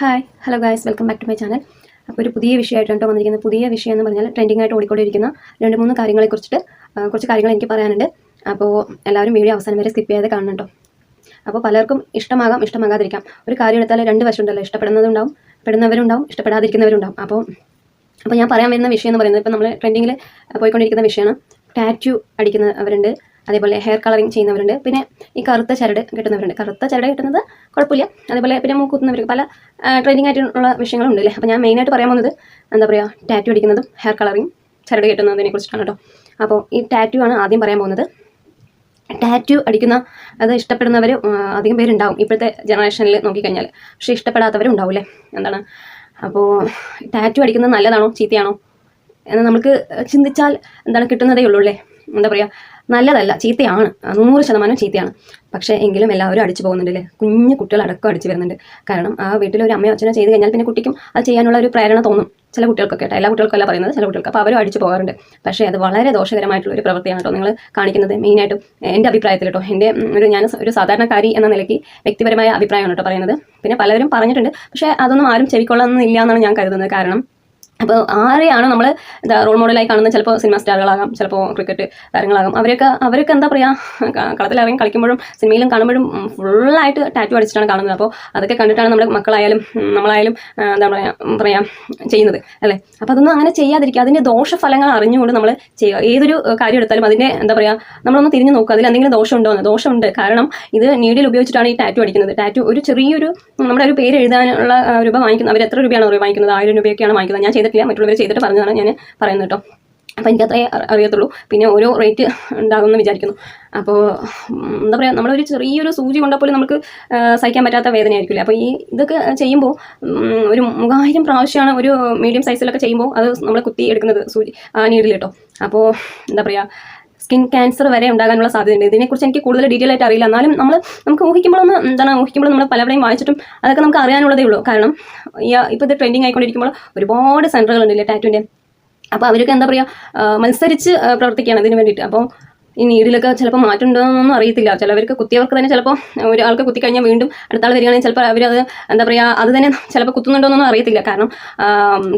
Hi hello guys welcome back to my channel അപ്പോൾ ഒരു പുതിയ വിഷയമായിട്ടാണ് കേട്ടോ വന്നിരിക്കുന്നത്. പുതിയ വിഷയം എന്ന് പറഞ്ഞാൽ ട്രെൻഡിങ് ആയിട്ട് ഓടിക്കൊണ്ടിരിക്കുന്ന രണ്ട് മൂന്ന് കാര്യങ്ങളെ കുറിച്ചിട്ട് കുറച്ച് കാര്യങ്ങൾ എനിക്ക് പറയാനുണ്ട്. അപ്പോൾ എല്ലാവരും വീഡിയോ അവസാനം വരെ സ്കിപ്പ് ചെയ്യാതെ കാണണം കേട്ടോ. അപ്പോൾ പലർക്കും ഇഷ്ടമാകാം ഇഷ്ടമാകാതിരിക്കാം. ഒരു കാര്യം എടുത്താൽ രണ്ട് വശം ഉണ്ടല്ലോ. ഇഷ്ടപ്പെടുന്നതുണ്ടാവും പെടുന്നവരുണ്ടാവും ഇഷ്ടപ്പെടാതിരിക്കുന്നവരുണ്ടാവും. അപ്പോൾ അപ്പോൾ ഞാൻ പറയാൻ വരുന്ന വിഷയം എന്ന് പറയുന്നത് ഇപ്പോൾ നമ്മൾ ട്രെൻഡിങ്ങിൽ പോയിക്കൊണ്ടിരിക്കുന്ന വിഷയമാണ്. ടാറ്റു അടിക്കുന്നവരുണ്ട് അതേപോലെ ഹെയർ കളറിങ് ചെയ്യുന്നവരുണ്ട്. പിന്നെ ഈ കറുത്ത ചരട് കിട്ടുന്നവരുണ്ട്. കറുത്ത ചരട് കിട്ടുന്നത് കുഴപ്പമില്ല. അതേപോലെ പിന്നെ മൂക്കുത്തുന്നവർ പല ട്രെയിനിങ് ആയിട്ടുള്ള വിഷയങ്ങളുണ്ട് അല്ലേ അപ്പോൾ ഞാൻ മെയിനായിട്ട് പറയാൻ പോകുന്നത് എന്താ പറയുക ടാറ്റു അടിക്കുന്നതും ഹെയർ കളറിങ് ചരട് കിട്ടുന്നതിനെ കുറിച്ചിട്ടാണ് കേട്ടോ. അപ്പോൾ ഈ ടാറ്റു ആണ് ആദ്യം പറയാൻ പോകുന്നത്. ടാറ്റു അടിക്കുന്ന അത് ഇഷ്ടപ്പെടുന്നവർ അധികം പേരുണ്ടാവും. ഇപ്പോഴത്തെ ജനറേഷനിൽ നോക്കിക്കഴിഞ്ഞാൽ. പക്ഷേ ഇഷ്ടപ്പെടാത്തവരും ഉണ്ടാവും അല്ലേ എന്താണ്? അപ്പോൾ ടാറ്റു അടിക്കുന്നത് നല്ലതാണോ? ചീത്തയാണോ? എന്ന് നമുക്ക് ചിന്തിച്ചാൽ എന്താണ് കിട്ടുന്നതേ ഉള്ളൂ അല്ലേ? എന്താ പറയുക നല്ലതല്ല ചീത്തയാണ്. നൂറ് ശതമാനം ചീത്തയാണ്. പക്ഷേ എങ്കിലും എല്ലാവരും അടിച്ചു പോകുന്നുണ്ട് അല്ലേ കുഞ്ഞു കുട്ടികളടക്കം അടിച്ചു വരുന്നുണ്ട്. കാരണം ആ വീട്ടിൽ ഒരു അമ്മയോ അച്ഛനോ ചെയ്ത് കഴിഞ്ഞാൽ പിന്നെ കുട്ടിക്കും അത് ചെയ്യാനുള്ള ഒരു പ്രേരണ തോന്നും ചില കുട്ടികൾക്കൊക്കെ കേട്ടോ. എല്ലാ കുട്ടികൾക്കല്ല പറയുന്നത്. ചില കുട്ടികൾക്ക് അപ്പോൾ അവരും അടിച്ചു പോകാറുണ്ട്. പക്ഷേ അത് വളരെ ദോഷകരമായിട്ടുള്ള ഒരു പ്രവൃത്തിയാണ് കേട്ടോ നിങ്ങൾ കാണിക്കുന്നത്. മെയിനായിട്ടും എന്റെ അഭിപ്രായത്തിൽ കേട്ടോ. എന്റെ ഒരു ഞാൻ ഒരു സാധാരണക്കാരി എന്ന നിലയ്ക്ക് വ്യക്തിപരമായ അഭിപ്രായമാണ് കേട്ടോ പറയുന്നത്. പിന്നെ പലരും പറഞ്ഞിട്ടുണ്ട്. പക്ഷേ അതൊന്നും ആരും ചെവിക്കൊള്ളുന്നില്ല എന്നാണ് ഞാൻ കരുതുന്നത്. കാരണം അപ്പോൾ ആരെയാണ് നമ്മൾ എന്താ റോൾ മോഡലായി കാണുന്നത്? ചിലപ്പോൾ സിനിമ സ്റ്റാറുകളാകാം ചിലപ്പോൾ ക്രിക്കറ്റ് താരങ്ങളാകാം. അവരൊക്കെ അവരൊക്കെ എന്താ പറയുക കളത്തിലിറങ്ങി കളിക്കുമ്പോഴും സിനിമയിലും കാണുമ്പോഴും ഫുള്ളായിട്ട് ടാറ്റു അടിച്ചിട്ടാണ് കാണുന്നത്. അപ്പോൾ അതൊക്കെ കണ്ടിട്ടാണ് നമ്മുടെ മക്കളായാലും നമ്മളായാലും എന്താ പറയുക പറയാം ചെയ്യുന്നത് അല്ലേ? അപ്പോൾ അതൊന്നും അങ്ങനെ ചെയ്യാതിരിക്കുക. അതിന്റെ ദോഷഫലങ്ങൾ അറിഞ്ഞുകൊണ്ട് നമ്മൾ ചെയ്യുക ഏതൊരു കാര്യം എടുത്താലും അതിന്റെ എന്താ പറയുക നമ്മളൊന്ന് തിരിഞ്ഞു നോക്കുക. അതിൽ എന്തെങ്കിലും ദോഷമുണ്ടോ? എന്ന് ദോഷമുണ്ട്. കാരണം ഇത് നീഡിൽ ഉപയോഗിച്ചിട്ടാണ് ഈ ടാറ്റു അടിക്കുന്നത്. ടാറ്റു ഒരു ചെറിയൊരു നമ്മുടെ ഒരു പേര് എഴുതാനുള്ള രൂപ വാങ്ങിക്കുന്നത് അവർ എത്ര രൂപയാണ് വാങ്ങിക്കുന്നത്? ആയിരം രൂപയൊക്കെയാണ് വാങ്ങിക്കുന്നത്. ഞാൻ ചെയ്തിട്ടില്ല. മറ്റുള്ളവർ ചെയ്തിട്ട് പറഞ്ഞതാണ് ഞാൻ പറയുന്നത് കേട്ടോ. അപ്പോൾ എനിക്കത്രേ അറി- അറിയത്തുള്ളൂ. പിന്നെ ഓരോ റേറ്റ് ഉണ്ടാകുമെന്ന് വിചാരിക്കുന്നു. അപ്പോൾ എന്താ പറയുക നമ്മളൊരു ചെറിയൊരു സൂചി കൊണ്ടാൽ പോലും നമുക്ക് സഹിക്കാൻ പറ്റാത്ത വേദനയായിരിക്കില്ല? അപ്പോൾ ഈ ഇതൊക്കെ ചെയ്യുമ്പോൾ ഒരു മൂവായിരം പ്രാവശ്യമാണ് ഒരു മീഡിയം സൈസിലൊക്കെ ചെയ്യുമ്പോൾ അത് നമ്മൾ കുത്തി എടുക്കുന്നത് സൂചി ആ നീഡിൽ കേട്ടോ. അപ്പോൾ എന്താ പറയുക സ്കിൻ ക്യാൻസർ വരെ ഉണ്ടാകാനുള്ള സാധ്യതയുണ്ട്. ഇതിനെക്കുറിച്ച് എനിക്ക് കൂടുതൽ ഡീറ്റെയിൽ ആയിട്ട് അറിയില്ല. എന്നാലും നമ്മൾ നമുക്ക് ഊഹിക്കുമ്പോഴൊന്ന് എന്താണ് ഊഹിക്കുമ്പോൾ നമ്മൾ പലവിടെയും വായിച്ചിട്ടും അതൊക്കെ നമുക്ക് അറിയാനുള്ളതേ ഉള്ളൂ. കാരണം ഇപ്പോൾ ഇത് ട്രെൻഡിങ് ആയിക്കൊണ്ടിരിക്കുമ്പോൾ ഒരുപാട് സെന്ററുകളുണ്ടല്ലേ ടാറ്റുവിന്റെ അപ്പോൾ അവരൊക്കെ എന്താ പറയുക മത്സരിച്ച് പ്രവർത്തിക്കുകയാണ് ഇതിന് വേണ്ടിയിട്ട്. അപ്പോൾ ഈ നീഡിലൊക്കെ ചിലപ്പോൾ മാറ്റമുണ്ടോയെന്നൊന്നും അറിയത്തില്ല. ചിലവർക്ക് കുത്തിയവർക്ക് തന്നെ ചിലപ്പോൾ ഒരാൾക്ക് കുത്തി കഴിഞ്ഞാൽ വീണ്ടും അടുത്ത ആൾ വരികയാണെങ്കിൽ ചിലപ്പോൾ അവരത് എന്താ പറയുക അത് തന്നെ ചിലപ്പോൾ കുത്തുന്നുണ്ടോയെന്നൊന്നും അറിയത്തില്ല. കാരണം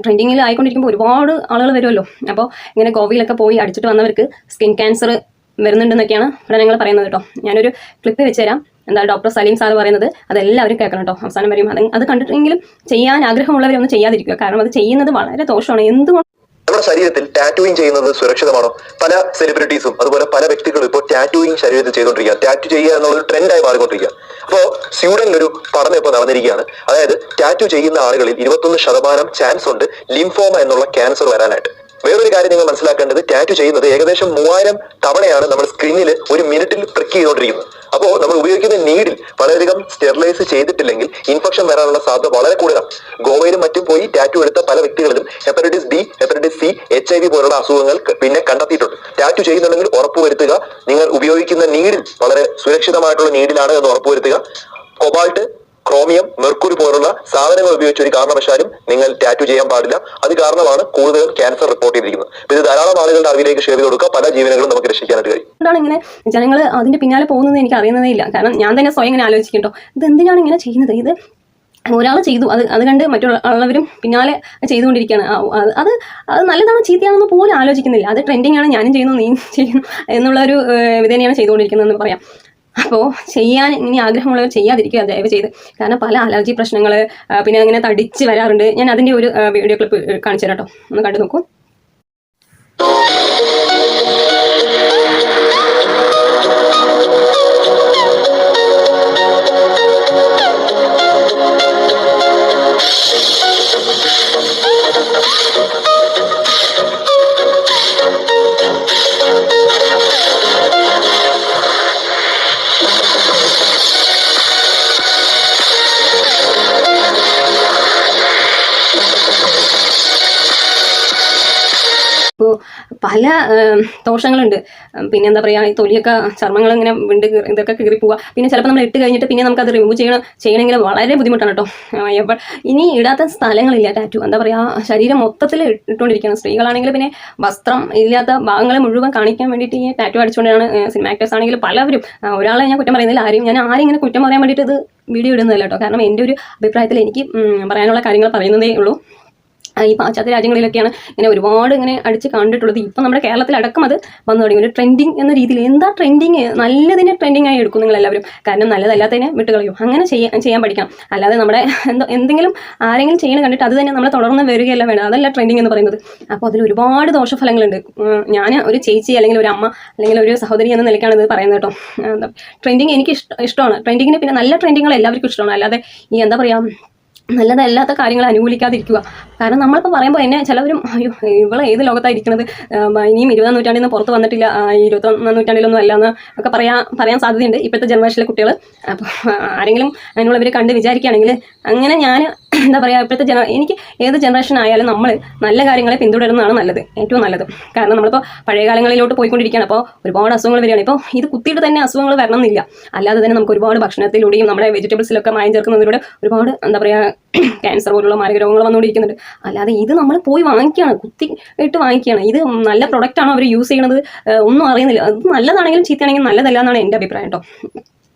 ട്രെൻഡിങ്ങിൽ ആയിക്കൊണ്ടിരിക്കുമ്പോൾ ഒരുപാട് ആളുകൾ വരുമല്ലോ അപ്പോൾ ഇങ്ങനെ ഗോവയിലൊക്കെ പോയി അടിച്ചിട്ട് വന്നവർക്ക് സ്കിൻ ക്യാൻസർ വരുന്നുണ്ടെന്നൊക്കെയാണ് പഠനങ്ങൾ പറയുന്നത് കേട്ടോ. ഞാനൊരു ക്ലിപ്പ് വെച്ചുതരാം. എന്താ ഡോക്ടർ സലീം സാർ പറയുന്നത്? അതെല്ലാവരും കേൾക്കണം കേട്ടോ. അവസാനം വരെയും അത് അത് കണ്ടിട്ടെങ്കിലും ചെയ്യാൻ ആഗ്രഹമുള്ളവരൊന്നും ചെയ്യാതിരിക്കുക. കാരണം അത് ചെയ്യുന്നത് വളരെ ദോഷമാണ്. എന്തുകൊണ്ട് നമ്മുടെ ശരീരത്തിൽ ടാറ്റൂയിങ് ചെയ്യുന്നത് സുരക്ഷിതമാണോ? പല സെലിബ്രിറ്റീസും അതുപോലെ പല വ്യക്തികളും ഇപ്പോൾ ടാറ്റൂയിങ് ശരീരത്തിൽ ചെയ്തുകൊണ്ടിരിക്കുക ടാറ്റു ചെയ്യുക എന്നുള്ളൊരു ട്രെൻഡായി മാറിക്കൊണ്ടിരിക്കുക അപ്പോൾ സ്വീഡനിൽ ഒരു പഠനം ഇപ്പോൾ നടന്നിരിക്കുകയാണ്. അതായത് ടാറ്റു ചെയ്യുന്ന ആളുകളിൽ ഇരുപത്തൊന്ന് ശതമാനം ചാൻസ് ഉണ്ട് ലിംഫോമ എന്നുള്ള ക്യാൻസർ വരാനായിട്ട്. വേറൊരു കാര്യം നിങ്ങൾ മനസ്സിലാക്കേണ്ടത് ടാറ്റു ചെയ്യുന്നത് ഏകദേശം മൂവായിരം തവണയാണ് നമ്മൾ സ്ക്രീനിൽ ഒരു മിനിറ്റിൽ പ്രിക്ക് ചെയ്തുകൊണ്ടിരിക്കുന്നത്. അപ്പോൾ നമ്മൾ ഉപയോഗിക്കുന്ന നീഡിൽ വളരെയധികം സ്റ്റെറിലൈസ് ചെയ്തിട്ടില്ലെങ്കിൽ ഇൻഫെക്ഷൻ വരാനുള്ള സാധ്യത വളരെ കൂടുതലാണ്. ഗോവയിലും മറ്റും പോയി ടാറ്റു എടുത്ത പല വ്യക്തികളിലും hepatitis B hepatitis C H I V പോലുള്ള അസുഖങ്ങൾ പിന്നെ കണ്ടെത്തിയിട്ടുണ്ട്. ടാറ്റു ചെയ്യുന്നുണ്ടെങ്കിൽ ഉറപ്പുവരുത്തുക. നിങ്ങൾ ഉപയോഗിക്കുന്ന നീഡിൽ വളരെ സുരക്ഷിതമായിട്ടുള്ള നീഡിലാണ് എന്ന് ഉറപ്പുവരുത്തുക. കൊബാൾട്ട് ക്രോമിയം മെർക്കുറി പോലുള്ള സാധനങ്ങൾ ഉപയോഗിച്ച് ഒരു കാരണവശാലും നിങ്ങൾ ടാറ്റു ചെയ്യാൻ പാടില്ല. അത് കാരണമാണ് കൂടുതൽ ക്യാൻസർ റിപ്പോർട്ട് ചെയ്തിരിക്കുന്നത്. ഇത് ധാരാളം ആളുകളുടെ അറിവിലേക്ക് ഷെയർ കൊടുക്കുക. പല ജീവനുകളും നമുക്ക് രക്ഷിക്കാനായിട്ട് കഴിയും. എന്താണ് ഇങ്ങനെ ജനങ്ങൾ അതിന്റെ പിന്നാലെ പോകുന്നത് എനിക്ക് അറിയുന്നതേ ഇല്ല. കാരണം ഞാൻ തന്നെ സ്വയം ഇങ്ങനെ ആലോചിക്കട്ടോ ഇത് എന്തിനാണ് ഇങ്ങനെ ചെയ്യുന്നത്? ഇത് ഒരാൾ ചെയ്തു. അത് അത് കണ്ട് മറ്റുള്ളവരും പിന്നാലെ ചെയ്തുകൊണ്ടിരിക്കുകയാണ്. അത് അത് നല്ലതാണോ ചീത്തയാണെന്ന് പോലും ആലോചിക്കുന്നില്ല. അത് ട്രെൻഡിങ് ആണ്. ഞാനും ചെയ്യുന്നു നീ ചെയ്യുന്നു എന്നുള്ള ഒരു വിധേനയാണ് ചെയ്തുകൊണ്ടിരിക്കുന്നതെന്ന് പറയാം. അപ്പോൾ ചെയ്യാൻ ഇനി ആഗ്രഹമുള്ളവർ ചെയ്യാതിരിക്കുക ദയവ് ചെയ്ത്. കാരണം പല അലർജി പ്രശ്നങ്ങൾ പിന്നെ അങ്ങനെ തടിച്ച് വരാറുണ്ട്. ഞാൻ അതിന്റെ ഒരു വീഡിയോ ക്ലിപ്പ് കാണിച്ചു തരാം കേട്ടോ. ഒന്ന് കണ്ടു നോക്കൂ. ദോഷങ്ങളുണ്ട്. പിന്നെ എന്താ പറയുക ഈ തൊലിയൊക്കെ ചർമ്മങ്ങൾ ഇങ്ങനെ വിണ്ട് ഇതൊക്കെ കീറി പോവുക പിന്നെ ചിലപ്പോൾ നമ്മൾ ഇട്ട് കഴിഞ്ഞിട്ട് പിന്നെ നമുക്കത് റിമൂവ് ചെയ്യണം ചെയ്യണമെങ്കിൽ വളരെ ബുദ്ധിമുട്ടാണ് കേട്ടോ എപ്പോൾ ഇനി ഇടാത്ത സ്ഥലങ്ങളില്ല ടാറ്റു. എന്താ പറയുക ശരീരം മൊത്തത്തിൽ ഇട്ടുകൊണ്ടിരിക്കുകയാണ് സ്ത്രീകളാണെങ്കിൽ പിന്നെ വസ്ത്രം ഇല്ലാത്ത ഭാഗങ്ങൾ മുഴുവൻ കാണിക്കാൻ വേണ്ടിയിട്ട് ഈ ടാറ്റു അടിച്ചുകൊണ്ടാണ് സിനിമ ആക്ടേഴ്സ് ആണെങ്കിൽ പലവരും ഒരാളെ ഞാൻ കുറ്റം പറയുന്നില്ല ആരും ഞാൻ ആരും ഇങ്ങനെ കുറ്റം പറയാൻ വേണ്ടിയിട്ട് ഇത് വീഡിയോ ഇടുന്നതല്ല കേട്ടോ കാരണം എന്റെ ഒരു അഭിപ്രായത്തിൽ എനിക്ക് പറയാനുള്ള കാര്യങ്ങൾ പറയുന്നതേ ഉള്ളൂ. ഈ പാശ്ചാത്യ രാജ്യങ്ങളിലൊക്കെയാണ് ഇങ്ങനെ ഒരുപാട് ഇങ്ങനെ അടിച്ച് കണ്ടിട്ടുള്ളത്. ഇപ്പം നമ്മുടെ കേരളത്തിലടക്കം അത് വന്നു തുടങ്ങി. ഒരു ട്രെൻഡിങ് എന്ന രീതിയിൽ എന്താ ട്രെൻഡിങ് നല്ലതിനെ ട്രെൻഡിങ് ആയി എടുക്കും നിങ്ങൾ എല്ലാവരും കാരണം നല്ലതല്ലാത്തതിനെ വിട്ട് കളയും അങ്ങനെ ചെയ്യാൻ ചെയ്യാൻ പഠിക്കണം അല്ലാതെ നമ്മുടെ എന്തോ എന്തെങ്കിലും ആരെങ്കിലും ചെയ്യണം കണ്ടിട്ട് അത് തന്നെ നമ്മൾ തുടർന്ന് വരികയല്ല വേണം അതല്ല ട്രെൻഡിങ് എന്ന് പറയുന്നത്. അപ്പോൾ അതിൽ ഒരുപാട് ദോഷഫലങ്ങളുണ്ട്. ഞാൻ ഒരു ചേച്ചി അല്ലെങ്കിൽ ഒരു അമ്മ അല്ലെങ്കിൽ ഒരു സഹോദരി എന്ന നിലയ്ക്കാണ് ഇത് പറയുന്നത് കേട്ടോ. ട്രെൻഡിങ് എനിക്ക് ഇഷ്ട ഇഷ്ടമാണ്. ട്രെൻഡിങ്ങിന് പിന്നെ നല്ല ട്രെൻഡിങ്ങൾ എല്ലാവർക്കും ഇഷ്ടമാണ്. അല്ലാതെ ഈ എന്താ പറയുക നല്ലതല്ലാത്ത കാര്യങ്ങൾ അനുകൂലിക്കാതിരിക്കുക. കാരണം നമ്മളിപ്പോൾ പറയുമ്പോൾ എന്നെ ചിലവരും അയ്യോ ഏത് ലോകത്തായിരിക്കുന്നത് ഇനിയും ഇരുപതാം നൂറ്റാണ്ടിൽ നിന്ന് പുറത്ത് വന്നിട്ടില്ല. ഇരുപത്തൊന്നാം നൂറ്റാണ്ടിലൊന്നും അല്ല എന്ന് ഒക്കെ പറയാൻ പറയാൻ സാധ്യതയുണ്ട് ഇപ്പോഴത്തെ ജനറേഷനിലെ കുട്ടികൾ അപ്പോൾ ആരെങ്കിലും അതിനുള്ളവർ കണ്ട് വിചാരിക്കുകയാണെങ്കിൽ അങ്ങനെ ഞാൻ എന്താ പറയുക ഇപ്പോഴത്തെ ജന എനിക്ക് ഏത് ജനറേഷൻ ആയാലും നമ്മൾ നല്ല കാര്യങ്ങളെ പിന്തുടരുന്നതാണ് നല്ലത് ഏറ്റവും നല്ലത്. കാരണം നമ്മളിപ്പോൾ പഴയ കാലങ്ങളിലോട്ട് പോയിക്കൊണ്ടിരിക്കുകയാണ്. അപ്പോൾ ഒരുപാട് അസുഖങ്ങൾ വരികയാണ്. ഇപ്പോൾ ഇത് കുത്തിയിട്ട് തന്നെ അസുഖങ്ങൾ വരണമെന്നില്ല. അല്ലാതെ തന്നെ നമുക്ക് ഒരുപാട് ഭക്ഷണത്തിലൂടെയും നമ്മുടെ വെജിറ്റബിൾസിലൊക്കെ മായം ചേർക്കുന്നതിലൂടെ ഒരുപാട് എന്താ പറയുക ക്യാൻസർ പോലുള്ള മാരക രോഗങ്ങൾ വന്നുകൊണ്ടിരിക്കുന്നുണ്ട്. അല്ലാതെ ഇത് നമ്മൾ പോയി വാങ്ങിക്കുകയാണ് കുത്തി ഇട്ട് വാങ്ങിക്കുകയാണ്. ഇത് നല്ല പ്രൊഡക്റ്റാണോ അവർ യൂസ് ചെയ്യണത് ഒന്നും അറിയുന്നില്ല. അത് നല്ലതാണെങ്കിലും ചീത്തയാണെങ്കിലും നല്ലതല്ല എന്നാണ് എന്റെ അഭിപ്രായം കേട്ടോ.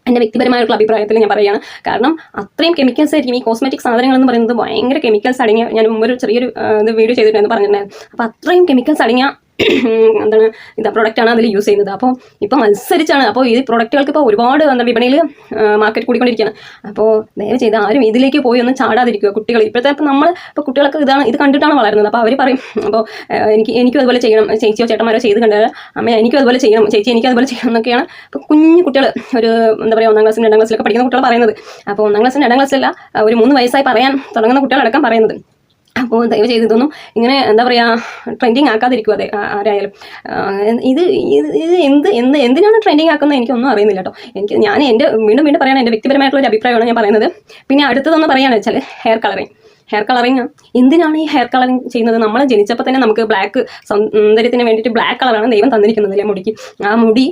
എന്റെ വ്യക്തിപരമായിട്ടുള്ള അഭിപ്രായത്തിൽ ഞാൻ പറയുകയാണ്. കാരണം അത്രയും കെമിക്കൽസ് ആയിരിക്കും ഈ കോസ്മെറ്റിക് സാധനങ്ങൾ എന്ന് പറയുന്നത് ഭയങ്കര കെമിക്കൽസ് അടങ്ങിയ ഞാൻ മുമ്പ് ഒരു ചെറിയൊരു ഇത് വീഡിയോ ചെയ്തിട്ടുണ്ടെന്ന് പറഞ്ഞിട്ടുണ്ടായിരുന്നു. അപ്പോൾ അത്രയും കെമിക്കൽസ് അടങ്ങിയ എന്താണ് ഇതാ പ്രൊഡക്റ്റാണ് അതിൽ യൂസ് ചെയ്യുന്നത്. അപ്പോൾ ഇപ്പം മത്സരിച്ചാണ്. അപ്പോൾ ഈ പ്രൊഡക്റ്റുകൾക്ക് ഇപ്പോൾ ഒരുപാട് എന്താ വിപണിയിൽ മാർക്കറ്റ് കൂടിക്കൊണ്ടിരിക്കുകയാണ് അപ്പോൾ ദയവ് ചെയ്ത് ആരും ഇതിലേക്ക് പോയി ഒന്നും ചാടാതിരിക്കുക കുട്ടികൾ. ഇപ്പോഴത്തെ ഇപ്പോൾ നമ്മൾ ഇപ്പോൾ കുട്ടികളൊക്കെ ഇതാണ് ഇത് കണ്ടിട്ടാണ് വളരുന്നത്. അപ്പോൾ അവർ പറയും അപ്പോൾ എനിക്ക് എനിക്കും അതുപോലെ ചെയ്യണം. ചേച്ചിയോ ചേട്ടന്മാരോ ചെയ്ത് കണ്ടാൽ അമ്മ എനിക്കും അതുപോലെ ചെയ്യണം. ചേച്ചി എനിക്ക് അതുപോലെ ചെയ്യണം എന്നൊക്കെയാണ് ഇപ്പോൾ കുഞ്ഞു കുട്ടികൾ ഒരു എന്താ പറയുക ഒന്നാം ക്ലാസ്സിലും രണ്ടാം ക്ലാസ്സിലൊക്കെ പഠിക്കുന്ന കുട്ടികൾ പറയുന്നത്. അപ്പോൾ ഒന്നാം ക്ലാസ്സിലും രണ്ടാം ക്ലാസ്സിലല്ല ഒരു മൂന്ന് വയസ്സായി പറയാൻ തുടങ്ങുന്ന കുട്ടികളടക്കം പറയുന്നത്. അപ്പോൾ ദയവ് ചെയ്ത് ഇതൊന്നും ഇങ്ങനെ എന്താ പറയുക ട്രെൻഡിങ് ആക്കാതിരിക്കുക അതെ ആരായാലും. ഇത് ഇത് എന്ത് എന്ത് എന്തിനാണ് ട്രെൻഡിങ് ആക്കുന്നത് എനിക്കൊന്നും അറിയുന്നില്ല കേട്ടോ. എനിക്ക് ഞാൻ എന്റെ വീണ്ടും വീണ്ടും പറയണം എന്റെ വ്യക്തിപരമായിട്ടുള്ള ഒരു അഭിപ്രായമാണ് ഞാൻ പറയുന്നത്. പിന്നെ അടുത്തതൊന്ന് പറയുകയാണെന്ന് വെച്ചാൽ ഹെയർ കളറിങ് ഹെയർ കളറിങ് എന്തിനാണ് ഈ ഹെയർ കളറിങ് ചെയ്യുന്നത്? നമ്മൾ ജനിച്ചപ്പോൾ തന്നെ നമുക്ക് ബ്ലാക്ക് സൗന്ദര്യത്തിന് വേണ്ടിയിട്ട് ബ്ലാക്ക് കളറാണ് ദൈവം തന്നിരിക്കുന്നത് അല്ലേ മുടിക്ക്? ആ മുടി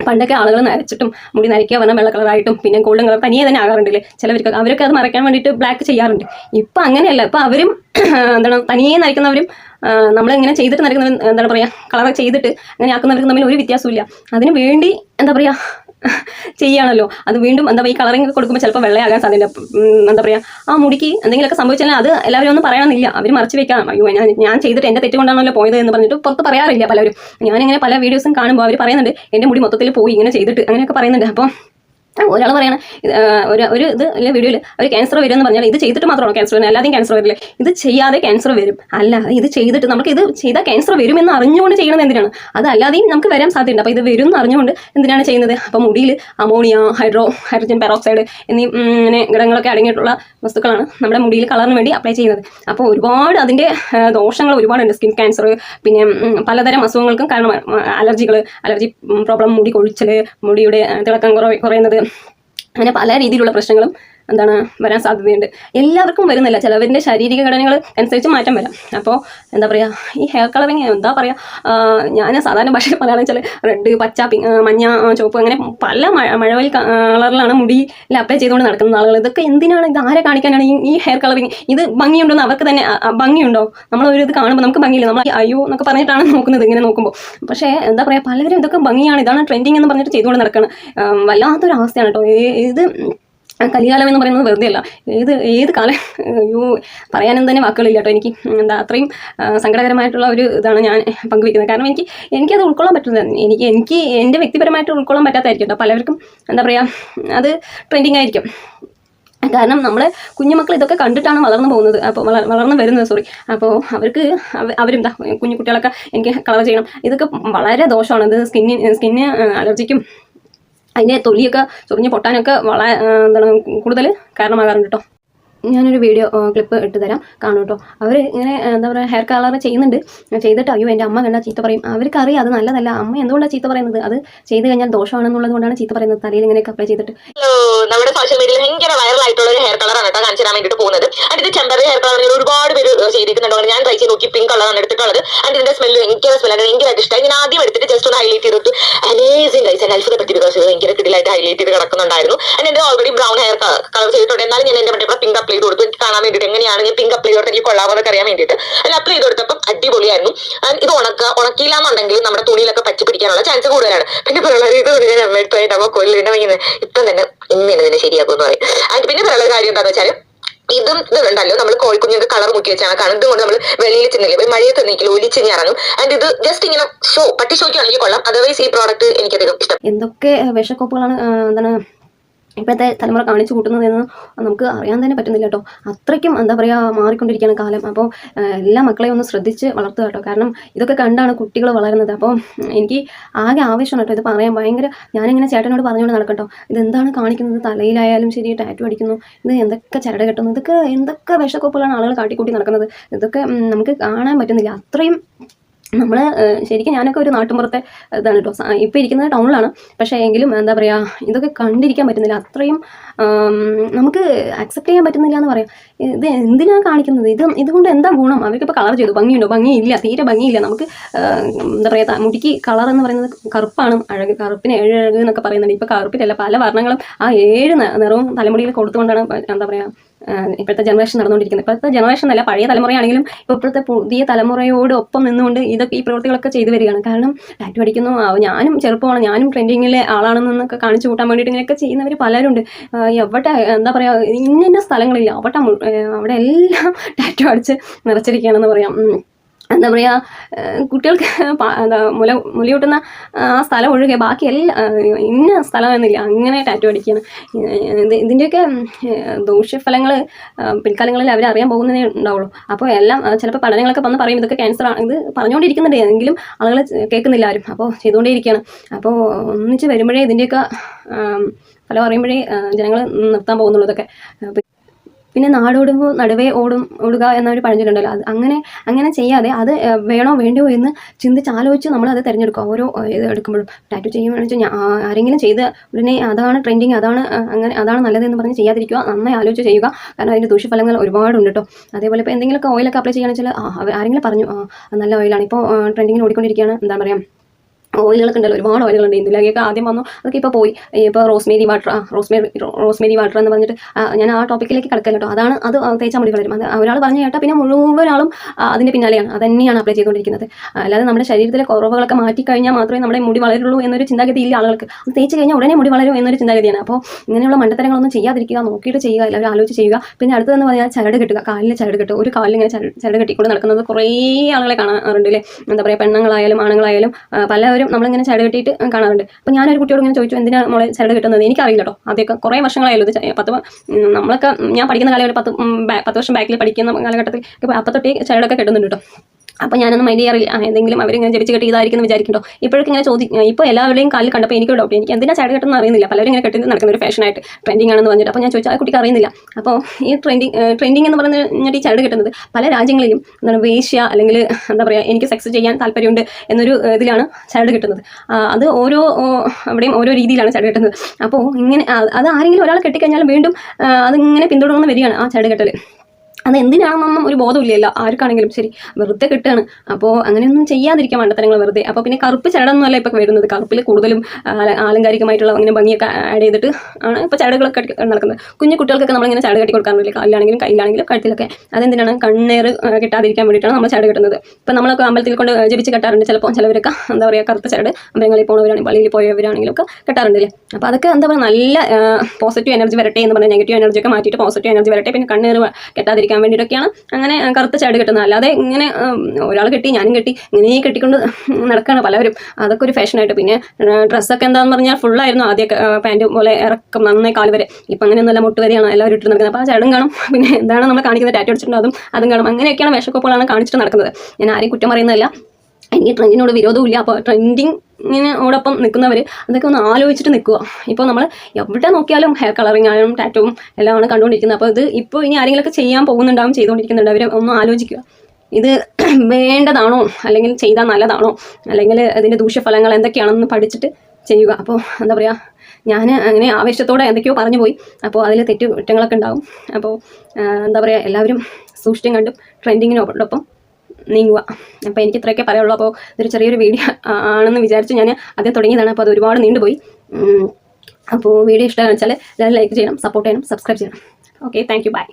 പണ്ടൊക്കെ ആളുകൾ നരച്ചിട്ടും മുടി നരയ്ക്കുക പറഞ്ഞാൽ വെള്ള കളറായിട്ടും പിന്നെ ഗോൾഡൻ കളർ തനിയെ തന്നെ ആകാറുണ്ടല്ലേ ചിലവർക്ക് അവരൊക്കെ അത് മറയ്ക്കാൻ വേണ്ടിയിട്ട് ബ്ലാക്ക് ചെയ്യാറുണ്ട്. ഇപ്പം അങ്ങനെയല്ല ഇപ്പം അവരും എന്താണ് തനിയെ നരയ്ക്കുന്നവരും നമ്മളിങ്ങനെ ചെയ്തിട്ട് നരക്കുന്നവരും എന്താണ് പറയുക കളറൊക്കെ ചെയ്തിട്ട് അങ്ങനെ ആക്കുന്നവർക്ക് തമ്മിൽ ഒരു വ്യത്യാസമില്ല അതിന് വേണ്ടി എന്താ പറയുക ചെയ്യാണല്ലോ. അത് വീണ്ടും എന്താ പറയുക ഈ കളറിങ് കൊടുക്കുമ്പോൾ ചിലപ്പോൾ വെള്ളയാകാൻ സാധ്യത എന്താ പറയുക ആ മുടിക്ക് എന്തെങ്കിലുമൊക്കെ സംഭവിച്ചാൽ അത് എല്ലാവരും ഒന്നും പറയണമെന്നില്ല അവർ മറച്ചു വെക്കാം അയ്യോ ഞാൻ ഞാൻ ചെയ്തിട്ട് എന്റെ തെറ്റ് കൊണ്ടാണല്ലോ പോയത് എന്ന് പറഞ്ഞിട്ട് പുറത്ത് പറയാറില്ല പലരും. ഞാനിങ്ങനെ പല വീഡിയോസും കാണുമ്പോൾ അവർ പറയുന്നുണ്ട് എന്റെ മുടി മൊത്തത്തിൽ പോയി ഇങ്ങനെ ചെയ്തിട്ട് അങ്ങനെയൊക്കെ പറയുന്നുണ്ട്. അപ്പോൾ ഒരാൾ പറയണം ഒരു ഒരു ഇത് വീഡിയോയിൽ ഒരു ക്യാൻസർ വരും എന്ന് പറഞ്ഞാൽ ഇത് ചെയ്തിട്ട് മാത്രമാണോ ക്യാൻസർ വരുന്നത്? അല്ലാതെയും ക്യാൻസർ വരില്ല? ഇത് ചെയ്യാതെ ക്യാൻസർ വരും. അല്ല ഇത് ചെയ്തിട്ട് നമുക്ക് ഇത് ചെയ്താൽ ക്യാൻസർ വരും എന്ന് അറിഞ്ഞുകൊണ്ട് ചെയ്യുന്നത് എന്തിനാണ്? അത് അല്ലാതെയും നമുക്ക് വരാൻ സാധ്യതയുണ്ട്. അപ്പോൾ ഇത് വരും എന്ന് അറിഞ്ഞുകൊണ്ട് എന്തിനാണ് ചെയ്യുന്നത്? അപ്പോൾ മുടിയിൽ അമോണിയ ഹൈഡ്രോ ഹൈഡ്രജൻ പെറോക്സൈഡ് എന്നീ ഇങ്ങനെ ഘടകങ്ങളൊക്കെ അടങ്ങിയിട്ടുള്ള വസ്തുക്കളാണ് നമ്മുടെ മുടിയിൽ കളറിന് വേണ്ടി അപ്ലൈ ചെയ്യുന്നത്. അപ്പോൾ ഒരുപാട് അതിന്റെ ദോഷങ്ങൾ ഒരുപാടുണ്ട്. സ്കിൻ ക്യാൻസർ പിന്നെ പലതരം അസുഖങ്ങൾക്കും കാരണം അലർജികൾ അലർജി പ്രോബ്ലം മുടി കൊഴിച്ചൽ മുടിയുടെ തിളക്കം കുറയുന്നത് അങ്ങനെ പല രീതിയിലുള്ള പ്രശ്നങ്ങളും എന്താണ് വരാൻ സാധ്യതയുണ്ട്. എല്ലാവർക്കും വരുന്നില്ല. ചിലവരിന്റെ ശാരീരിക ഘടനകൾ അനുസരിച്ച് മാറ്റം വരാം. അപ്പോൾ എന്താ പറയുക ഈ ഹെയർ കളറിങ് എന്താ പറയുക ഞാൻ സാധാരണ ഭാഷയിൽ പറയുകയാണെന്ന് വെച്ചാൽ റെഡ് പച്ച മഞ്ഞ ചുവപ്പ് അങ്ങനെ പല മഴ മഴവൽ കളറിലാണ് മുടിയിൽ അപ്ലൈ ചെയ്തുകൊണ്ട് നടക്കുന്ന ആളുകൾ. ഇതൊക്കെ എന്തിനാണ്? ഇത് ആരെ കാണിക്കാനാണ് ഈ ഹെയർ കളറിങ് ഇത് ഭംഗിയുണ്ടോ എന്ന് അവർക്ക് തന്നെ ഭംഗിയുണ്ടോ? നമ്മൾ ഒരു ഇത് കാണുമ്പോൾ നമുക്ക് ഭംഗിയില്ല? നമ്മൾ അയ്യോ എന്നൊക്കെ പറഞ്ഞിട്ടാണ് നോക്കുന്നത് ഇങ്ങനെ നോക്കുമ്പോൾ പക്ഷേ എന്താ പറയുക പലരും ഇതൊക്കെ ഭംഗിയാണ്. ഇതാണ് ട്രെൻഡിങ് എന്ന് പറഞ്ഞിട്ട് ചെയ്തുകൊണ്ട് നടക്കുന്നത് വല്ലാത്തൊരു അവസ്ഥയാണ് കേട്ടോ. ഇത് കലികാലം എന്ന് പറയുന്നത് വെറുതെ അല്ല. ഏത് ഏത് കാലം അയ്യോ പറയാനും തന്നെ വാക്കുകളില്ല കേട്ടോ എനിക്ക്. എന്താ അത്രയും സങ്കടകരമായിട്ടുള്ള ഒരു ഇതാണ് ഞാൻ പങ്കുവയ്ക്കുന്നത് കാരണം എനിക്ക് എനിക്കത് ഉൾക്കൊള്ളാൻ പറ്റുന്നത് എനിക്ക് എനിക്ക് എന്റെ വ്യക്തിപരമായിട്ട് ഉൾക്കൊള്ളാൻ പറ്റാത്തായിരിക്കും കേട്ടോ. പലർക്കും എന്താ പറയുക അത് ട്രെൻഡിങ് ആയിരിക്കും. കാരണം നമ്മളെ കുഞ്ഞുമക്കൾ ഇതൊക്കെ കണ്ടിട്ടാണ് വളർന്നു പോകുന്നത്. അപ്പോൾ വള- വളർന്നു വരുന്നത് സോറി അപ്പോൾ അവർക്ക് അവ- അവരും എന്താ കുഞ്ഞു കുട്ടികളൊക്കെ എനിക്ക് കളർ ചെയ്യണം. ഇതൊക്കെ വളരെ ദോഷമാണ്. ഇത് സ്കിന്നിന് സ്കിന്നിന് അലർജിക്കും അതിന്റെ തൊലിയൊക്കെ ചൊറിഞ്ഞ് പൊട്ടാനൊക്കെ വളരെ എന്താണ് കൂടുതൽ കാരണമാകാറുണ്ട് കേട്ടോ ഞാനൊരു വീഡിയോ ക്ലിപ്പ് ഇട്ട് തരാം കാണും കേട്ടോ അവർ ഇങ്ങനെ എന്താ പറയുക ഹെയർ കളർ ചെയ്യുന്നുണ്ട്. ചെയ്തിട്ട്? അയ്യോ എന്റെ അമ്മ കണ്ടാൽ ചീത്ത പറയും. അവർക്ക് അറിയാം അത് നല്ലതല്ല. അമ്മ എന്തുകൊണ്ടാണ് ചീത്ത പറയുന്നത്? അത് ചെയ്ത് കഴിഞ്ഞാൽ ദോഷമാണെന്നുള്ളത് കൊണ്ടാണ് ചീത്ത പറയുന്നത്. തലയിൽ ഇങ്ങനെ അപ്ലൈ ചെയ്തിട്ട്. നമ്മുടെ സോഷ്യൽ മീഡിയയിൽ ഭയങ്കര വൈറൽ ആയിട്ടുള്ള ഒരു ഹെയർ കളറാണ് കേട്ടോ കാണിച്ചു തരാൻ വേണ്ടിയിട്ട് പോകുന്നത്. ആൻഡ് ഇത് ടെമ്പററി ഹെയർ കളർ ഒരുപാട് പേര് ചെയ്തിരിക്കുന്നുണ്ടോ. ഞാൻ ട്രൈ ചെയ്ത് നോക്കി. പിങ്ക് കളറാണ് എടുത്തിട്ടുള്ളത്. ആൻഡ് ഇതിന്റെ സ്മെല്ല് ഭയങ്കര സ്മെല്ലാണ് ഭയങ്കരമായിട്ട് ഇഷ്ടമായി ഞാൻ ആദ്യം എടുത്തിട്ട് ജസ്റ്റ് ഒന്ന് ഹൈലൈറ്റ് ചെയ്തിട്ട് അമേസിംഗ് ഗൈസ് എന്നെ അത്ഭുതപ്പെട്ടി ബിക്കോസ് ഭയങ്കര കിടിലായിട്ട് ഹൈലൈറ്റ് ചെയ്ത് കിടക്കുന്നുണ്ടായിരുന്നു. And already brown hair colour ചെയ്തിട്ടുണ്ട്. എന്നാലും ഞാൻ എന്റെ മറ്റേ പിങ്ക് അപ്ലൈ ചെയ്ത് കൊടുത്തു എനിക്ക് കാണാൻ വേണ്ടിയിട്ട് എങ്ങനെയാണ് ഞാൻ പിങ്ക് അപ്ലൈ ചെയ്തോട്ട് എനിക്ക് കൊള്ളാമെന്നൊക്കെ അറിയാൻ വേണ്ടിയിട്ട്. അതിൽ അപ്ലൈ ചെയ്ത് കൊടുത്തപ്പോൾ അടിപൊളിയായിരുന്നു ഇത് ഉണക്ക ഉണക്കിയില്ലാന്നുണ്ടെങ്കിൽ നമ്മുടെ തുണിയിലൊക്കെ പറ്റി പിടിക്കാനുള്ള ചാൻസ് കൂടുതലാണ്. പിന്നെ പറയുന്നത് ഇത് ഞാൻ അമ്മ എടുത്ത് പോയിട്ട് അമ്മ കൊല്ലിടണമെങ്കിൽ ഇപ്പം തന്നെ ഇങ്ങനെ തന്നെ ശരിയാക്കും എന്ന് പറയും. അതിന് പിന്നെ പ്രളയ കാര്യം എന്താണെന്ന് വെച്ചാൽ ഇതും ഇതുണ്ടല്ലോ നമ്മൾ കോഴിക്കുഞ്ഞിന്റെ കളർ മുക്കി വെച്ചാണ് കാണും ഇതുകൊണ്ട് നമ്മൾ വെളിയിൽ ചെന്നില്ല മഴയത്ത് നിൽക്കില്ല ഒലിച്ചിഞ്ഞ് ഇറങ്ങും. ആൻഡ് ഇത് ജസ്റ്റ് ഇങ്ങനെ ഷോ പട്ടി ഷോയ്ക്കാണെങ്കിൽ കൊള്ളാം. അതർവൈസ് ഈ പ്രോഡക്റ്റ് എനിക്കധികം ഇഷ്ടം. എന്തൊക്കെ വിഷക്കോപ്പുകളാണ് എന്താണ് ഇപ്പോഴത്തെ തലമുറ കാണിച്ചു കൂട്ടുന്നതെന്ന് നമുക്ക് അറിയാൻ തന്നെ പറ്റുന്നില്ല കേട്ടോ. അത്രയ്ക്കും എന്താ പറയുക മാറിക്കൊണ്ടിരിക്കുകയാണ് കാലം. അപ്പോൾ എല്ലാ മക്കളെയും ഒന്ന് ശ്രദ്ധിച്ച് വളർത്തുക കേട്ടോ. കാരണം ഇതൊക്കെ കണ്ടാണ് കുട്ടികൾ വളരുന്നത്. അപ്പോൾ എനിക്ക് ആകെ ആവശ്യമാണ് കേട്ടോ ഇത് പറയാൻ. ഭയങ്കര ഞാനിങ്ങനെ ചേട്ടനോട് പറഞ്ഞുകൊണ്ട് നടക്കട്ടോ. ഇതെന്താണ് കാണിക്കുന്നത്? തലയിലായാലും ശരി ടാറ്റു അടിക്കുന്നു. ഇത് എന്തൊക്കെ ചരട് കെട്ടുന്നു? ഇതൊക്കെ എന്തൊക്കെ വിഷക്കോപ്പുകളാണ് ആളുകൾ കാട്ടിക്കൂട്ടി നടക്കുന്നത്? ഇതൊക്കെ നമുക്ക് കാണാൻ പറ്റുന്നില്ല. അത്രയും നമ്മൾ ശരിക്കും ഞാനൊക്കെ ഒരു നാട്ടുമ്പുറത്തെ ഇതാണ് കേട്ടോ ഇപ്പോൾ ഇരിക്കുന്നത് ടൗണിലാണ് പക്ഷേ എങ്കിലും എന്താ പറയുക ഇതൊക്കെ കണ്ടിരിക്കാൻ പറ്റുന്നില്ല. അത്രയും നമുക്ക് അക്സെപ്റ്റ് ചെയ്യാൻ പറ്റുന്നില്ല എന്ന് പറയാം. ഇത് എന്തിനാണ് കാണിക്കുന്നത്? ഇത് ഇതുകൊണ്ട് എന്താ ഗുണം? അവർക്കിപ്പോൾ കളർ ചെയ്തു. ഭംഗിയുണ്ടോ? ഭംഗിയില്ല. തീരെ ഭംഗിയില്ല. നമുക്ക് എന്താ പറയുക മുടിക്ക് കളർ എന്ന് പറയുന്നത് കറുപ്പാണ്. അഴക് കറുപ്പിന് ഏഴ് അഴക് എന്നൊക്കെ പറയുന്നുണ്ട്. ഇപ്പോൾ കറുപ്പിലല്ല പല വർണങ്ങളും ആ ഏഴ് നിറവും തലമുടിയിൽ കൊടുത്തുകൊണ്ടാണ് എന്താ പറയുക ഇപ്പോഴത്തെ ജനറേഷൻ നടന്നുകൊണ്ടിരിക്കുന്നത്. ഇപ്പോഴത്തെ ജനറേഷൻ അല്ല പഴയ തലമുറയാണെങ്കിലും ഇപ്പോൾ ഇപ്പോഴത്തെ പുതിയ തലമുറയോട് ഒപ്പം നിന്നുകൊണ്ട് ഇതൊക്കെ ഈ പ്രവൃത്തികളൊക്കെ ചെയ്തു വരികയാണ്. കാരണം ടാറ്റു അടിക്കുന്നു ഞാനും ചെറുപ്പമാണ് ഞാനും ട്രെൻഡിങ്ങിലെ ആളാണെന്നൊക്കെ കാണിച്ചു കൂട്ടാൻ വേണ്ടിയിട്ട് ഇങ്ങനെയൊക്കെ ചെയ്യുന്നവർ പലരുണ്ട്. എവിടെ എന്താ പറയുക ഇന്ന സ്ഥലങ്ങളില്ല. അവിടെ അവിടെ എല്ലാം ടാറ്റു അടിച്ച് നിറച്ചിരിക്കുകയാണെന്ന് പറയാം. എന്താ പറയുക കുട്ടികൾക്ക് എന്താ മുല മുലയൂട്ടുന്ന ആ സ്ഥലം ഒഴികെ ബാക്കി എല്ലാ ഇന്ന സ്ഥലമെന്നില്ല അങ്ങനെ ടാറ്റു അടിക്കുകയാണ് ഇത് ഇതിന്റെയൊക്കെ ദൂഷ്യഫലങ്ങൾ പിൽക്കാലങ്ങളിൽ അവർ അറിയാൻ പോകുന്നതേ ഉണ്ടാവുള്ളൂ. അപ്പോൾ എല്ലാം ചിലപ്പോൾ പഠനങ്ങളൊക്കെ വന്ന് പറയും ഇതൊക്കെ ക്യാൻസർ ആണ് ഇത് പറഞ്ഞുകൊണ്ടിരിക്കുന്നുണ്ട്. എങ്കിലും ആളുകൾ കേൾക്കുന്നില്ല ആരും. അപ്പോൾ ചെയ്തുകൊണ്ടേയിരിക്കുകയാണ് അപ്പോൾ ഒന്നിച്ച് വരുമ്പോഴേ ഇതിന്റെയൊക്കെ ഫലം അറിയുമ്പോഴേ ജനങ്ങൾ നിർത്താൻ പോകുന്നുള്ളൂ ഇതൊക്കെ. അപ്പോൾ പിന്നെ നാടോടുമ്പോൾ നടുവേ ഓടും ഓടുക എന്നൊരു പഴഞ്ചൊല്ലുണ്ടല്ലോ അത് അങ്ങനെ അങ്ങനെ ചെയ്യാതെ അത് വേണോ വേണ്ടയോ എന്ന് ചിന്തിച്ച് ആലോചിച്ച് നമ്മൾ അത് തിരഞ്ഞെടുക്കുക. ഓരോ ഇത് എടുക്കുമ്പോഴും ടാറ്റു ചെയ്യുമ്പോൾ വെച്ചാൽ ആരെങ്കിലും ചെയ്ത് ഉടനെ അതാണ് ട്രെൻഡിങ് അതാണ് അങ്ങനെ അതാണ് നല്ലതെന്ന് പറഞ്ഞ് ചെയ്യാതിരിക്കുക. നന്നായി ആലോചിച്ച് ചെയ്യുക. കാരണം അതിന്റെ ദൂഷ്യഫലങ്ങൾ ഒരുപാടുണ്ട് കേട്ടോ അതേപോലെ ഇപ്പോൾ എന്തെങ്കിലുമൊക്കെ ഓയിലൊക്കെ അപ്ലൈ ചെയ്യുകയാണെന്ന് വെച്ചാൽ ആരെങ്കിലും പറഞ്ഞു നല്ല ഓയിലാണ് ഇപ്പോൾ ട്രെൻഡിങ്ങിന് ഓടിക്കൊണ്ടിരിക്കുകയാണ്. എന്താ പറയുക ഓയിലുകളൊക്കെ ഉണ്ടല്ലോ ഒരുപാട് ഓയിലുകളുണ്ട്. ഇന്ദുലേഖയൊക്കെ ആദ്യം വന്നു അതൊക്കെ ഇപ്പോൾ പോയി. ഇപ്പോൾ rosemary water rosemary rosemary water എന്ന് പറഞ്ഞിട്ട് ഞാൻ ആ ടോപ്പിക്കിലേക്ക് കിടക്കല്ലോ കേട്ടോ. അതാണ് അത് തേച്ചാൽ മുടി വളരും അത് ഒരാൾ പറഞ്ഞു കേട്ടാൽ പിന്നെ മുഴുവൻ ഒരാളും അതിന്റെ പിന്നാലെയാണ്. അത് തന്നെയാണ് അപ്ലൈ ചെയ്തുകൊണ്ടിരിക്കുന്നത് അല്ലാതെ നമ്മുടെ ശരീരത്തിലെ കുറവുകളൊക്കെ മാറ്റിക്കഴിഞ്ഞാൽ മാത്രമേ നമ്മുടെ മുടി വളരുള്ളൂ എന്നൊരു ചിന്താഗതി ഇല്ല ആളുകൾക്ക്. അത് തേച്ച് കഴിഞ്ഞാൽ ഉടനെ മുടി വളരും എന്നൊരു ചിന്താഗതിയാണ്. അപ്പോൾ ഇങ്ങനെയുള്ള മണ്ടത്തരങ്ങളൊന്നും ചെയ്യാതിരിക്കുക നോക്കിയിട്ട് ചെയ്യുക എല്ലാവരും ആലോചിച്ച് ചെയ്യുക. പിന്നെ അടുത്തതെന്ന് പറഞ്ഞാൽ ചരട് കെട്ടുക. കാലിൽ ചരട് കെട്ടുക. ഒരു കാലിൽ ഇങ്ങനെ ചരട് കെട്ടിക്കൊണ്ട് നടക്കുന്നത് കുറേ ആളുകളെ കാണാറുണ്ട് അല്ലേ? എന്താ പറയുക പെണ്ണുങ്ങളായാലും ആണുങ്ങളായാലും ആ, പലവരും നമ്മളിങ്ങനെ ചരട് കെട്ടിയിട്ട് കാണാറുണ്ട്. അപ്പോൾ ഞാനൊരു കുട്ടിയോട് ഇങ്ങനെ ചോദിച്ചു എന്തിനാണ് മോളെ ചരട് കെട്ടുന്നത്? എനിക്കറിയില്ല കേട്ടോ ആദ്യമൊക്കെ കുറേ വർഷങ്ങളായല്ലോ ഇത് പത്ത് നമ്മളൊക്കെ ഞാൻ പഠിക്കുന്ന കാലഘട്ടം പത്ത് പത്ത് വർഷം ബാക്കിൽ പഠിക്കുന്ന കാലഘട്ടത്തിൽ അപ്പോൾ അപ്പം തൊട്ടേ ചരടൊക്കെ കെട്ടുന്നുണ്ട് കേട്ടോ അപ്പോൾ ഞാനൊന്നും മൈൻഡ് ചെയ്യാറില്ല. എന്തെങ്കിലും അവരിങ്ങനെ ജപിച്ച് കെട്ടി ഇതായിരിക്കും എന്ന് വിചാരിക്കുന്നോ ഇപ്പോഴൊക്കെ ഇങ്ങനെ ചോദി ഇപ്പോൾ എല്ലാവരുടെയും കാലിൽ കണ്ടപ്പോൾ എനിക്ക് ഡൗട്ട് എനിക്ക് എന്തിനാ ചാട് കെട്ടെന്ന് അറിയുന്നില്ല. പലരും ഇങ്ങനെ കെട്ടി നടക്കുന്ന ഒരു ഫാഷനായിട്ട് ട്രെൻഡിങ് ആണെന്ന് പറഞ്ഞിട്ട്. അപ്പോൾ ഞാൻ ചോദിച്ചാൽ ആ കുട്ടിക്ക് അറിയുന്നില്ല. അപ്പോൾ ഈ ട്രെൻഡിങ് ട്രെൻഡിങ് എന്ന് പറഞ്ഞ് കഴിഞ്ഞിട്ട് ഈ ചരട് കെട്ടുന്നത് പല രാജ്യങ്ങളിലും എന്താണ് വേശ്യ അല്ലെങ്കിൽ എന്താ പറയുക എനിക്ക് സെക്സ് ചെയ്യാൻ താല്പര്യമുണ്ട് എന്നൊരു ഇതിലാണ് ചരട് കെട്ടുന്നത്. അത് ഓരോ അവിടെയും ഓരോ രീതിയിലാണ് ചരട് കെട്ടുന്നത്. അപ്പോൾ ഇങ്ങനെ അത് ആരെങ്കിലും ഒരാൾ കെട്ടിക്കഴിഞ്ഞാൽ വീണ്ടും അതിങ്ങനെ പിന്തുടർന്ന് വരികയാണ് ആ ചരട് കെട്ടൽ അത് എന്തിനാണെന്നൊന്നും ഒരു ബോധമില്ലല്ലോ. ആർക്കാണെങ്കിലും ശരി. വെറുതെ കിട്ടുകയാണ് അപ്പോൾ അങ്ങനെയൊന്നും ചെയ്യാതിരിക്കാൻ മണ്ടത്തരങ്ങൾ വെറുതെ. അപ്പോൾ പിന്നെ കറുപ്പ് ചരടൊന്നും അല്ല ഇപ്പോൾ വരുന്നത്. കറുപ്പിൽ കൂടുതലും ആലങ്കാരികമായിട്ടുള്ള അങ്ങനെ ഭംഗിയൊക്കെ ആഡ് ചെയ്തിട്ട് ആണ് ഇപ്പോൾ ചരടുകളൊക്കെ നടക്കുന്നത്. കുഞ്ഞു കുട്ടികൾക്കൊക്കെ നമ്മളിങ്ങനെ ചരട് കെട്ടി കൊടുക്കാറില്ല കാലിലാണെങ്കിലും കയ്യിലാണെങ്കിലും കഴുത്തിലൊക്കെ. അതെന്തിനാണ്? കണ്ണേറ് കിട്ടാതിരിക്കാൻ കെട്ടാതിരിക്കാൻ വേണ്ടിയിട്ടാണ് നമ്മൾ ചരട് കെട്ടുന്നത്. ഇപ്പോൾ നമ്മളൊക്കെ അമ്പലത്തിൽ കൊണ്ട് ജപിച്ച് കെട്ടാറുണ്ട്. ചിലപ്പോൾ ചിലവരൊക്കെ എന്താ പറയുക കറുപ്പ് ചരട് അമ്പലങ്ങളിൽ പോകുന്നവരാണെങ്കിൽ പള്ളിയിൽ പോയവരാണെങ്കിലും ഒക്കെ കെട്ടാറുണ്ടല്ലേ അപ്പോൾ അതൊക്കെ എന്താ പറയുക നല്ല പോസിറ്റീവ് എനർജി വരട്ടെ എന്ന് പറഞ്ഞാൽ നെഗറ്റീവ് എനർജി ഒക്കെ മാറ്റിയിട്ട് പോസിറ്റീവ് എനർജി വരട്ടെ. പിന്നെ കണ്ണേറ് വ- കെട്ടാതിരിക്കാൻ വേണ്ടിയിട്ടൊക്കെയാണ് അങ്ങനെ കറുത്ത ചാട് കെട്ടുന്നത്. അല്ലാതെ ഇങ്ങനെ ഒരാൾ കെട്ടി ഞാനും കെട്ടി ഇങ്ങനെ കെട്ടിക്കൊണ്ട് നടക്കുകയാണ് പലവരും. അതൊക്കെ ഒരു ഫാഷനായിട്ട്. പിന്നെ ഡ്രസ്സൊക്കെ എന്താണെന്ന് പറഞ്ഞാൽ ഫുള്ളായിരുന്നു ആദ്യമൊക്കെ പാന്റ് പോലെ ഇറക്കം നന്നായി കാൽ വരെ. ഇപ്പം അങ്ങനെയൊന്നുമല്ല മുട്ട് വരെയാണ് എല്ലാവരും ഇട്ട് നടക്കുന്നത്. അപ്പോൾ ആ ചടും കാണും. പിന്നെ എന്താണ് നമ്മൾ കാണിക്കുന്നത് ടാറ്റ അടിച്ചിട്ടുണ്ടോ അതും അതും കാണും. അങ്ങനെയൊക്കെയാണ് വേഷക്കോപ്പുകളാണ് കാണിച്ചിട്ട് നടക്കുന്നത്. ഞാൻ ആരെയും കുറ്റം പറയുന്നതല്ല. എനിക്ക് ട്രെൻഡിനോട് വിരോധമില്ല അപ്പോൾ ട്രെൻഡിങ്ങിനോടൊപ്പം നിൽക്കുന്നവർ അതൊക്കെ ഒന്ന് ആലോചിച്ചിട്ട് നിൽക്കുക. ഇപ്പോൾ നമ്മൾ എവിടെ നോക്കിയാലും ഹെയർ കളറിങ് ആയാലും ടാറ്റും എല്ലാമാണ് കണ്ടുകൊണ്ടിരിക്കുന്നത്. അപ്പോൾ ഇത് ഇപ്പോൾ ഇനി ആരെങ്കിലുമൊക്കെ ചെയ്യാൻ പോകുന്നുണ്ടാവും ചെയ്തുകൊണ്ടിരിക്കുന്നുണ്ട്. അവർ ഒന്ന് ആലോചിക്കുക. ഇത് വേണ്ടതാണോ? അല്ലെങ്കിൽ ചെയ്താൽ നല്ലതാണോ? അല്ലെങ്കിൽ അതിന്റെ ദൂഷ്യഫലങ്ങൾ എന്തൊക്കെയാണെന്ന് പഠിച്ചിട്ട് ചെയ്യുക. അപ്പോൾ എന്താ പറയുക ഞാൻ അങ്ങനെ ആവേശത്തോടെ എന്തൊക്കെയോ പറഞ്ഞു പോയി. അപ്പോൾ അതിൽ തെറ്റു കുറ്റങ്ങളൊക്കെ ഉണ്ടാകും അപ്പോൾ എന്താ പറയുക എല്ലാവരും സൂക്ഷിച്ചും കണ്ടും ട്രെൻഡിങ്ങിനോടൊപ്പം നീങ്ങുക. അപ്പോൾ എനിക്ക് ഇത്രയൊക്കെ പറയുള്ളൂ അപ്പോൾ ഇതൊരു ചെറിയൊരു വീഡിയോ ആണെന്ന് വിചാരിച്ച് ഞാൻ ആദ്യം തുടങ്ങിയതാണ്. അപ്പോൾ അത് ഒരുപാട് നീണ്ടുപോയി. അപ്പോൾ വീഡിയോ ഇഷ്ടമാണെന്ന് വെച്ചാൽ ലൈക്ക് ചെയ്യണം സപ്പോർട്ട് ചെയ്യണം സബ്സ്ക്രൈബ് ചെയ്യണം. Okay thank you by